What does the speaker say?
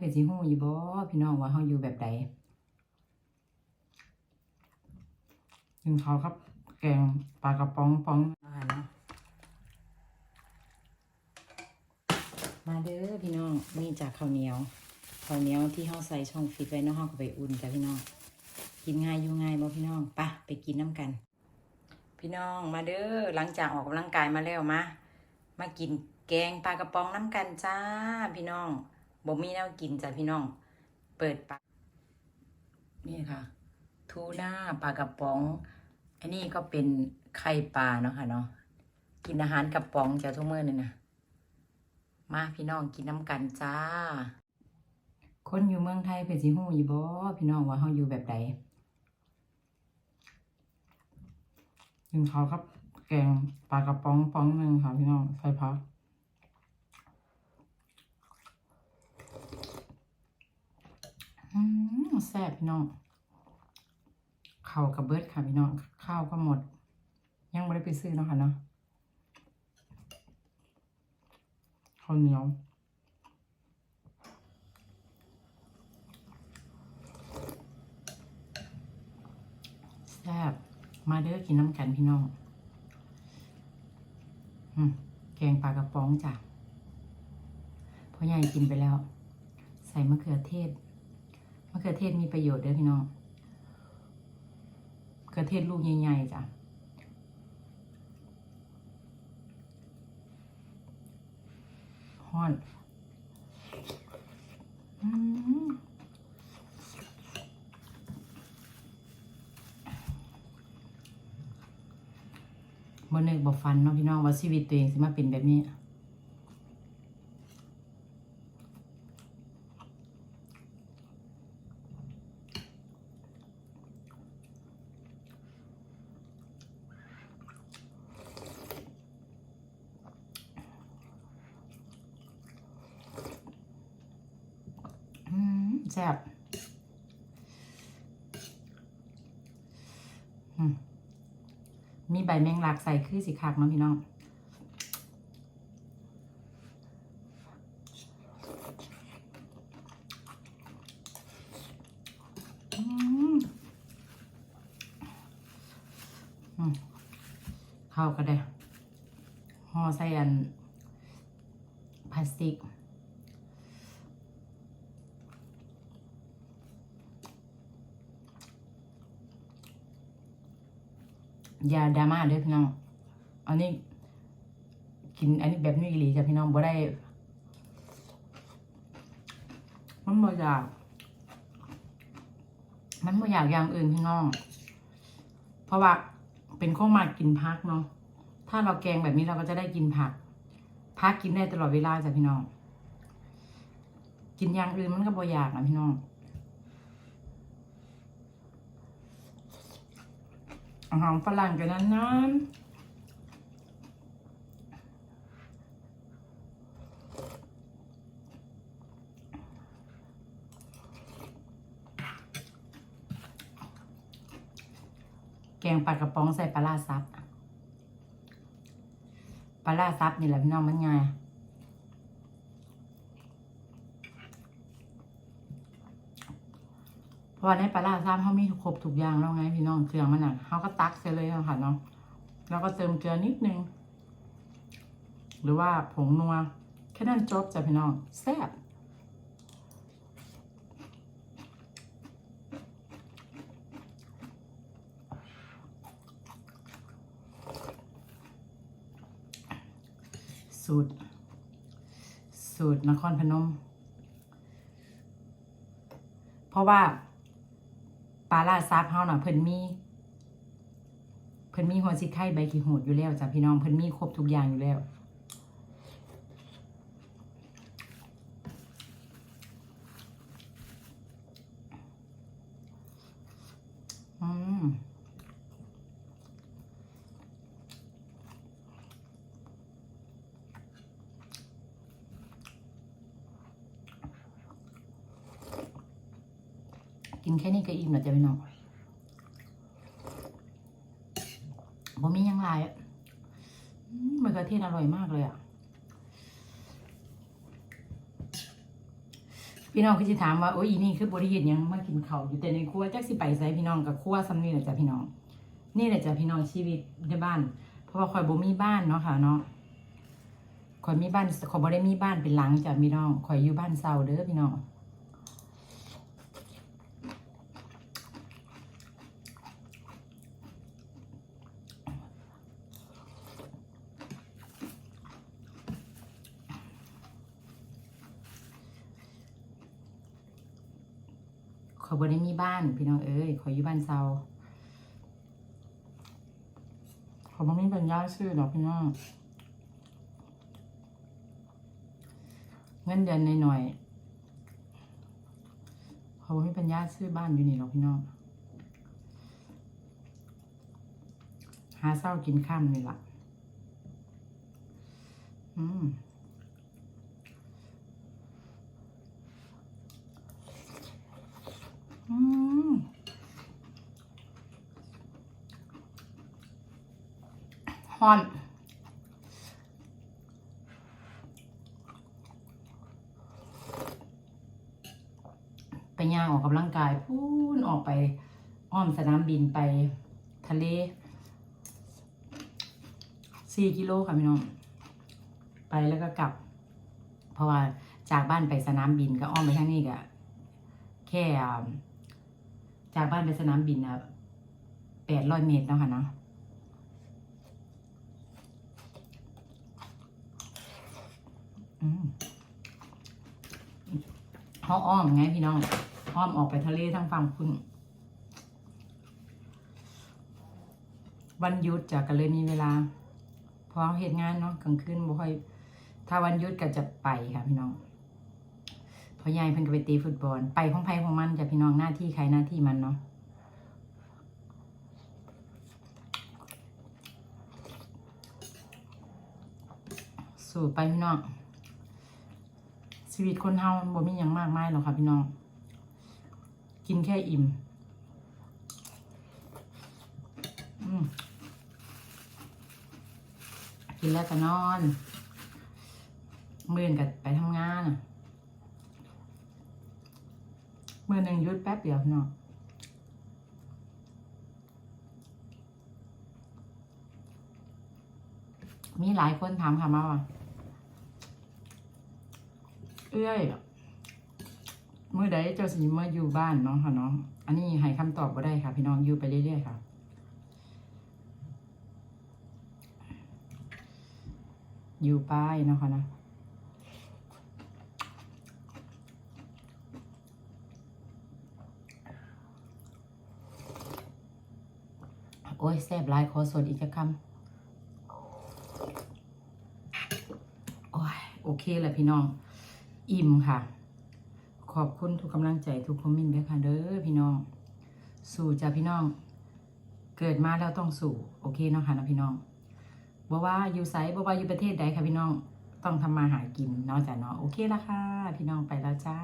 เป็นสิฮู้อยู่บ่พี่น้องว่าเฮาอยู่แบบใดกินข้าวครับ แกงปลากระป๋องป๋องอาหารเนาะมาเด้อพี่น้องนี่จากข้าวเหนียวข้าวเหนียวที่เฮาใส่ช่องฟิตไว้เนาะเฮาก็ไปอุ่นจ้ะพี่น้อง กินง่ายอยู่ง่ายบ่พี่น้องไปะไปกินน้ำกัน พี่น้องมาเด้อหลังจากออกกำลังกายมาแล้วมามากินแกงปลากระป๋องน้ำกันจ้า พี่น้อง บ่มีแนวกินจ้ะพี่น้อง เปิดปากนี่ค่ะ ทูน่าปลากระป๋อง อันนี้ก็เป็นไข่ปลาเนาะค่ะเนาะ กินอาหารกระป๋องจ้ะทุกเมื้อนี่นะมาพี่น้องกินน้ำกันจ้า คนอยู่เมืองไทยเป็นสิฮู้อยู่บ่พี่น้องว่าเฮาอยู่แบบใดกินข้าครับ แกงปลากระป๋องป๋องหนึ่งค่ะพี่น้องใส่ผัก อืมแซ่บพี่น้องข้าวกับเบิดค่ะพี่น้อง ข้าวก็หมด ยังไม่ได้ไปซื้อเนาะค่ะเนาะข้าวเหนียวแซ่บมาเด้อกินน้ำกันพี่น้องแกงปลากระป๋องจ้ะพ่อใหญ่กินไปแล้ว ใส่มะเขือเทศ เขือเทศมีประโยชน์เด้อพี่น้องมะเขือเทศลูกใหญ่ๆจ้ะฮ้อนอืมบ่นึกบ่ฟันเนาะพี่น้องว่าชีวิตตัวเองสิมาเป็นแบบนี้ อืม แซ่บมมีใบแมงลักใส่คือสิคักเนาะพี่น้องอืมอืมข้าก็ได้ห่อใส่อันพลาสติก ยาดราม่าเด้อพี่น้อง อันนี้ กินอันนี้แบบนี้อีหลีจ้ะพี่น้องบ่ได้ มันบ่อยาก มันบ่อยากอย่างอื่นพี่น้อง เพราะว่าเป็นข้องมากกินพักเนาะ ถ้าเราแกงแบบนี้เราก็จะได้กินผัก พักกินได้ตลอดเวลาจ้ะพี่น้อง กินอย่างอื่นมันก็บ่อยากนะพี่น้อง อาหารฝรั่งกันนั้นนะแกงปลากระป๋องใส่ปลาร้าซับ ปลาร้าซับนี่แหละพี่น้องมันไงายเพราะว่าในปลาร้าซับเขามีครบทุกอย่างแล้วไงพี่น้องเครื่องมันอะเขาก็ตักเสร็จเลยนะคะเนาะแล้วก็เติมเกลือนิดนึง หรือว่าผงนัวแค่นั้นจบจ้ะพี่น้องแซ่บสูตร สูตรนครพนม เพราะว่า ปลาล่าซับเฮาหน่อยเพิ่นมี เพิ่นมีหัวสิไข่ใบขี้หูดอยู่แล้วจ้ะพี่น้องเพิ่นมีครบทุกอย่างอยู่แล้ว อืม กินแค่นี้ก็อิ่มแล้วจะพี่น้องบ่มียังหลายอะอืมะเขือเทศอร่อยมากเลยอะ พี่น้องก็จะถามว่าโอ้ยอีนี่คือบริเหตุยังมากินเขาวอยู่แต่ในครัวจักสิไปใส่พี่น้องกับครัวซ้ำนี่แหละจ้ะพี่น้อง นี่แหละจ้ะพี่น้องชีวิตในบ้าน เพราะว่าคอยบ่มีบ้านเนาะค่ะเนาะคอยมีบ้านคอยบ่ได้มีบ้านเป็นหลังจ้ะพี่น้องคอยอยู่บ้านเซาเด้อพี่น้องค อยบ่ได้มีบ้าน พี่น้องเอ้ยคอยอยู่บ้านเซาเขาบอกไม่เป็นญาติชื่อหรอกพี่น้องเงินเดือนหน่อยๆเขาบอกไม่เป็นญาติชื่อบ้านอยู่นี่หรอกพี่น้องหาเศร้ากินข้ามนี่ละอืม อืมฮอนไปย่างออกกำลังกายพูนออกไปอ้อมสนามบินไปทะเลสี่กิโลค่ะพี่น้อง ไปแล้วก็กลับ เพราะว่าจากบ้านไปสนามบินก็อ้อมไปทางนี้ก็แค่ จากบ้านไปสนามบินอะแปดร้อยเมตรเนาะค่ะเนาะอืมเขาอ้อมไงพี่น้อง อ้อมออกไปทะเลทั้งฝั่งคุณ วันหยุดจะก็เลยมีเวลา พอเหตุงานเนาะกลางคืนบ่ค่อย ถ้าวันหยุดก็จะไปค่ะพี่น้อง พ่อยายเพิ่นก็ไปตีฟุตบอล ไปของไผของมันจะพี่น้องหน้าที่ใครหน้าที่มันเนาะสู่ไปพี่น้องชีวิตคนเฮาบ่มีหยังมากมายหรอกค่ะพี่น้อง กินแค่อิ่มกินแล้วก็นอน มื่นกับไปทำงานอะ มื่อหนึ่งยุดแป๊บเดียวพี่น้องมีหลายคนถามค่ะมาว่าเอ้ยเมื่อใดเจ้าสิเมื่ออยู่บ้านเนาะค่ะเนาะอันนี้ให้คำตอบก็ได้ค่ะ พี่น้องอยู่ไปเรื่อยๆค่ะอยู่ไปเนาะค่ะนะ โอ้ยแซ่บหลายขอสดอีกจะคำโอ้ยโอเคแหละพี่น้อง อิ่มค่ะ ขอบคุณทุกกำลังใจทุกคอมเมนต์ด้วยค่ะเด้อพี่น้อง สู่จ้ะพี่น้อง เกิดมาแล้วต้องสู่โอเคเนาะค่ะนะพี่น้องบอกว่าอยู่ไซบอกว่าอยู่ประเทศใดค่ะพี่น้องต้องทำมาหากินเนาะจ้ะเนาะโอเคละค่ะ พี่น้องไปแล้วจ้า